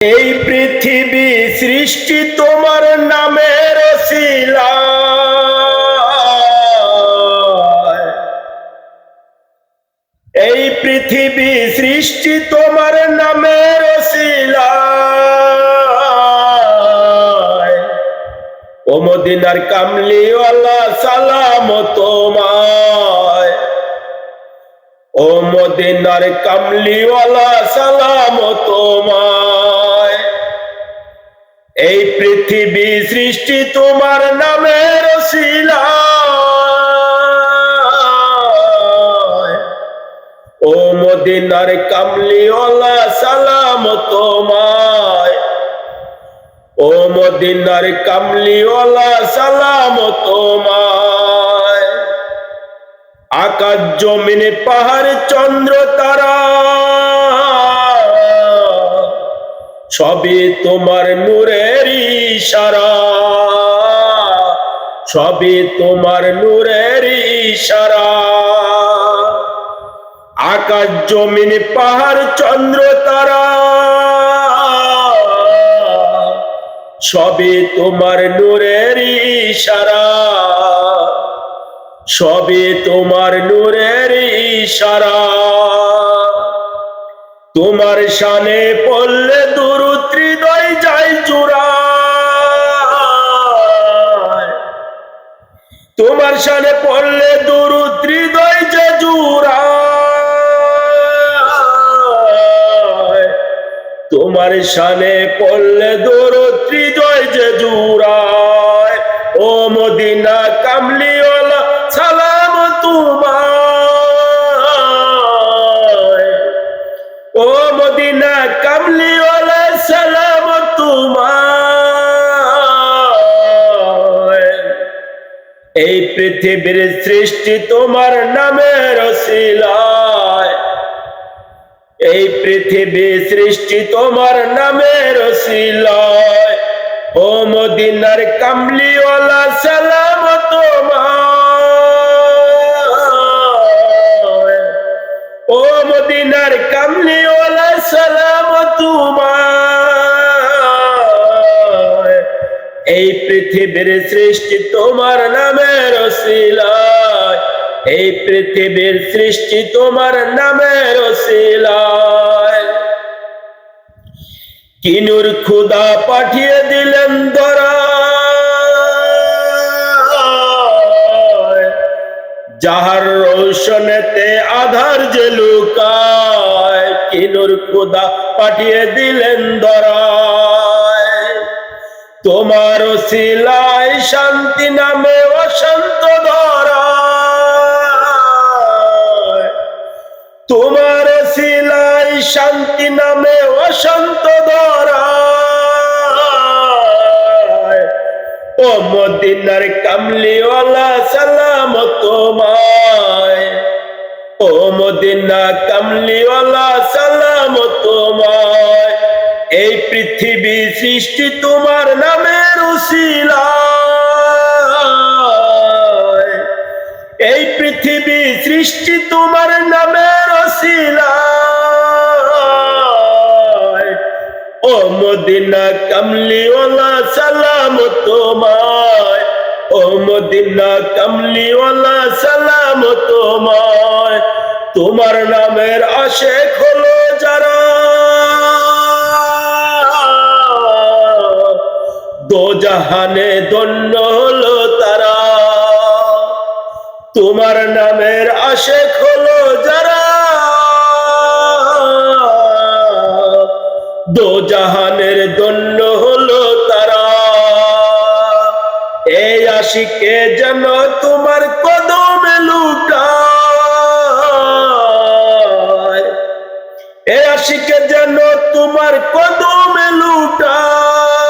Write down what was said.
এই পৃথিবী সৃষ্টি তোমার নামের শিলায়। এই পৃথিবী সৃষ্টি তোমার নামের মদিনার কামলিওয়ালা, সালাম তোমায়। ও মদিনার কামলিওয়ালা, সালাম তোমায়। এই পৃথিবী সৃষ্টি তোমার নামের শিলায়। ও মদিনার কামলিওয়ালা, সালাম তোমায় ও মদিনার কামলিওয়ালা, সালাম তোমায় আকাশ, জমিনে, পাহাড়, চন্দ্র, তারা সবই তোমার নূরের ইশারা। সবই তোমার নূরের ইশারা। আকাশ, জমিন, পাহাড়, চন্দ্র, তারা। সবই তোমার নূরের ইশারা। সবে তোমার নূরের ইশারা। তোমার শানে পড়লে দুরুত্রিদয় যায় চূড়া তোমার শানে পড়লে দুরুত্রিদয় যে জুড়া তোমার শানে পড়লে দৌরত্রিদয় এই পৃথিবীর সৃষ্টি তোমার নামের শিলায় এই পৃথিবী সৃষ্টি তোমার নামের শিলায় ও মদিনার কামলিওয়ালা সালাম তোমায় এই পৃথিবীর সৃষ্টি তোমার নামের শিলায় এই পৃথিবীর সৃষ্টি তোমার নামের শিলায় কিনুর খুদা পাঠিয়ে দিলেন যাহার রৌশনেতে আধার যে লুকায়, কিনুর খুদা পাঠিয়ে দিলেন ধরায় তোমার শিলায় শান্তি নামে অশান্ত ধরা তোমার শিলায় শান্তি নামে অশান্ত ধরা ও মদিনার কামলিওয়ালা, সালাম তোমায়। ও মদিনা কামলিওয়ালা, সালাম তোমায়। এই পৃথিবী সৃষ্টি তোমার নামের উশিলায় এই পৃথিবী সৃষ্টি তোমার নামের ওসিলায় ও মদিনা কামলিওয়ালা, সালাম তোমায়। ও মদিনা কামলিওয়ালা, সালাম তোমায়। তোমার নামের আশেক হলো দো জাহানে দন্য হলো তারা। তোমার নামের আশেক হলো যারা। দো জাহানের দন্য হলো তারা। এই আশিকে যেন তোমার কদমে লুটায়। এ আশিকে যেন তোমার কদমে লুটায়।